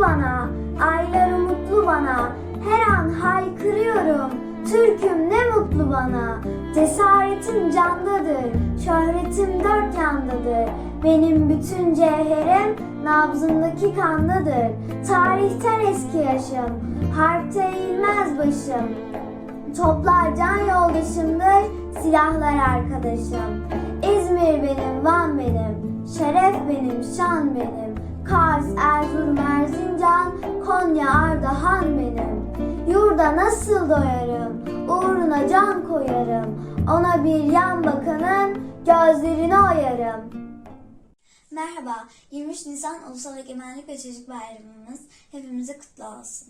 bana, aylar umutlu bana. Her an haykırıyorum, Türk'üm ne mutlu bana. Cesaretim candadır, şöhretim dört yandadır. Benim bütün cevherim nabzımdaki kandadır. Tarihten eski yaşım, harpte eğilmez başım. Toplar can yoldaşımdır, silahlar arkadaşım. İzmir benim, Van benim, şeref benim, şan benim. Kars, Erzurum, Erzincan, Konya, Ardahan benim. Yurda nasıl doyarım, uğruna can koyarım. Ona bir yan bakanın gözlerini oyarım. Merhaba, 23 Nisan Ulusal Egemenlik ve Çocuk Bayramımız hepimize kutlu olsun.